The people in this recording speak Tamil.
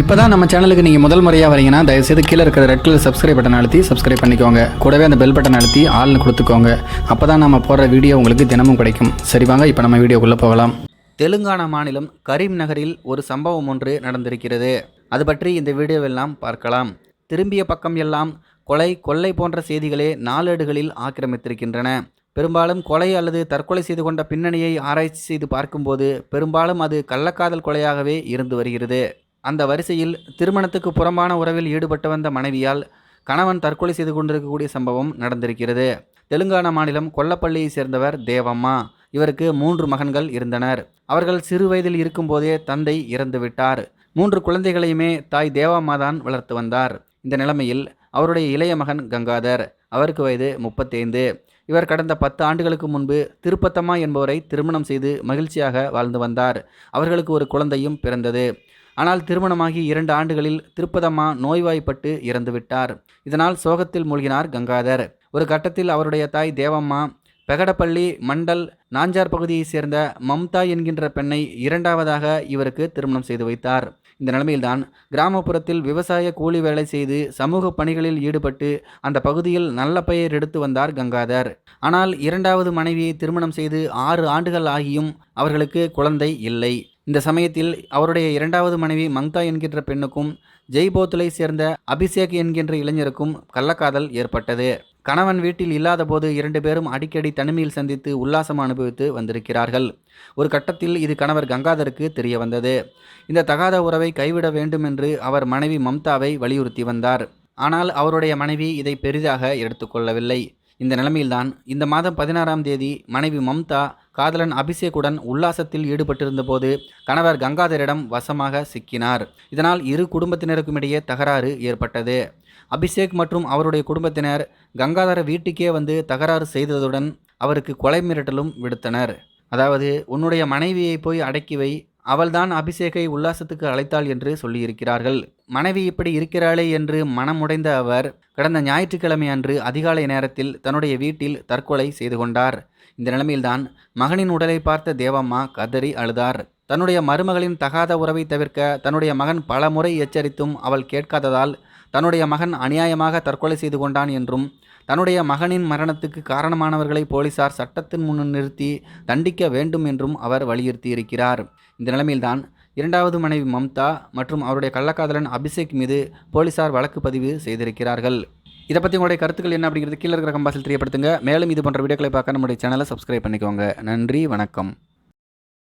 இப்போ தான் நம்ம சேனலுக்கு நீங்கள் முதல் முறையாக வரீங்கன்னா தயவுசெய்து கீழே இருக்கிற ரெட் கலர் சப்ஸ்கிரைப் பட்டன் அழுத்தி சப்ஸ்கிரைப் பண்ணிக்கோங்க. கூடவே அந்த பெல் பட்டன் அழுத்தி ஆள்னு கொடுத்துக்கோங்க. அப்போ தான் நம்ம போடுற வீடியோ உங்களுக்கு தினமும் கிடைக்கும். சரி வாங்க இப்போ நம்ம வீடியோக்குள்ளே போகலாம். தெலுங்கானா மாநிலம் கரீம் நகரில் ஒரு சம்பவம் ஒன்று நடந்திருக்கிறது. அது பற்றி இந்த வீடியோவெல்லாம் பார்க்கலாம். திரும்பிய பக்கம் எல்லாம் கொலை கொள்ளை போன்ற செய்திகளே நாளேடுகளில் ஆக்கிரமித்திருக்கின்றன. பெரும்பாலும் கொலை அல்லது தற்கொலை செய்து கொண்ட பின்னணியை ஆராய்ச்சி செய்து பார்க்கும்போது பெரும்பாலும் அது கள்ளக்காதல் கொலையாகவே இருந்து வருகிறது. அந்த வரிசையில் திருமணத்துக்கு புறம்பான உறவில் ஈடுபட்டு வந்த மனைவியால் கணவன் தற்கொலை செய்து கொண்டிருக்கக்கூடிய சம்பவம் நடந்திருக்கிறது. தெலுங்கானா மாநிலம் கொல்லப்பள்ளியை சேர்ந்தவர் தேவம்மா. இவருக்கு மூன்று மகன்கள் இருந்தனர். அவர்கள் சிறு வயதில் இருக்கும்போதே தந்தை இறந்துவிட்டார். மூன்று குழந்தைகளையுமே தாய் தேவம்மா தான் வளர்த்து வந்தார். இந்த நிலைமையில் அவருடைய இளைய மகன் கங்காதர். அவருக்கு வயது முப்பத்தைந்து. இவர் கடந்த பத்து ஆண்டுகளுக்கு முன்பு திருப்பத்தம்மா என்பவரை திருமணம் செய்து மகிழ்ச்சியாக வாழ்ந்து வந்தார். அவர்களுக்கு ஒரு குழந்தையும் பிறந்தது. ஆனால் திருமணமாகி இரண்டு ஆண்டுகளில் திருப்பதம்மா நோய்வாய்ப்பட்டு இறந்துவிட்டார். இதனால் சோகத்தில் மூழ்கினார் கங்காதர். ஒரு கட்டத்தில் அவருடைய தாய் தேவம்மா பெகடப்பள்ளி மண்டல் நாஞ்சார் பகுதியைச் சேர்ந்த மம்தா என்கின்ற பெண்ணை இரண்டாவதாக இவருக்கு திருமணம் செய்து வைத்தார். இந்த நிலைமையில்தான் கிராமப்புறத்தில் விவசாய கூலி வேலை செய்து சமூக பணிகளில் ஈடுபட்டு அந்த பகுதியில் நல்ல பெயர் எடுத்து வந்தார் கங்காதர். ஆனால் இரண்டாவது மனைவியை திருமணம் செய்து ஆறு ஆண்டுகள் ஆகியும் அவர்களுக்கு குழந்தை இல்லை. இந்த சமயத்தில் அவருடைய இரண்டாவது மனைவி மங்தா என்கின்ற பெண்ணுக்கும் ஜெய்போத்துலை சேர்ந்த அபிஷேக் என்கின்ற இளைஞருக்கும் கள்ளக்காதல் ஏற்பட்டது. கணவன் வீட்டில் இல்லாதபோது இரண்டு பேரும் அடிக்கடி தனிமையில் சந்தித்து உல்லாசம் அனுபவித்து வந்திருக்கிறார்கள். ஒரு கட்டத்தில் இது கணவர் கங்காதருக்கு தெரிய வந்தது. இந்த தகாத உறவை கைவிட வேண்டும் என்று அவர் மனைவி மம்தாவை வலியுறுத்தி வந்தார். ஆனால் அவருடைய மனைவி இதை பெரிதாக எடுத்துக்கொள்ளவில்லை. இந்த நிலைமையில்தான் இந்த மாதம் பதினாறாம் தேதி மனைவி மம்தா காதலன் அபிஷேக்குடன் உல்லாசத்தில் ஈடுபட்டிருந்த போது கணவர் கங்காதரிடம் வசமாக சிக்கினார். இதனால் இரு குடும்பத்தினருக்கும் இடையே தகராறு ஏற்பட்டது. அபிஷேக் மற்றும் அவருடைய குடும்பத்தினர் கங்காதர வீட்டுக்கே வந்து தகராறு செய்ததுடன் அவருக்கு கொலை மிரட்டலும் விடுத்தனர். அதாவது உன்னுடைய மனைவியை போய் அடக்கி வை. அவள்தான் அபிஷேகை உல்லாசத்துக்கு அழைத்தாள் என்று சொல்லியிருக்கிறார்கள். மனைவி இப்படி இருக்கிறாளே என்று மனமுடைந்த அவர் கடந்த ஞாயிற்றுக்கிழமை அன்று அதிகாலை நேரத்தில் தன்னுடைய வீட்டில் தற்கொலை செய்து கொண்டார். இந்த நிலைமையில்தான் மகனின் உடலை பார்த்த தேவம்மா கதறி அழுதார். தன்னுடைய மருமகளின் தகாத உறவை தவிர்க்க தன்னுடைய மகன் பல முறை எச்சரித்தும் அவள் கேட்காததால் தன்னுடைய மகன் அநியாயமாக தற்கொலை செய்து கொண்டான் என்றும் தன்னுடைய மகனின் மரணத்துக்கு காரணமானவர்களை போலீசார் சட்டத்தின் முன் நிறுத்தி தண்டிக்க வேண்டும் என்றும் அவர் வலியுறுத்தியிருக்கிறார். இந்த நிலைமையில்தான் இரண்டாவது மனைவி மம்தா மற்றும் அவருடைய கள்ளக்காதலன் அபிஷேக் மீது போலீசார் வழக்கு பதிவு செய்திருக்கிறார்கள். இதை பற்றி உங்களுடைய கருத்துக்கள் என்ன அப்படிங்கிறது கீழே இருக்கிற கம்பாசில் தெரியப்படுத்துங்க. மேலும் இது போன்ற வீடியோக்களை பார்க்க நம்முடைய சேனலை சப்ஸ்கிரைப் பண்ணிக்கோங்க. நன்றி வணக்கம்.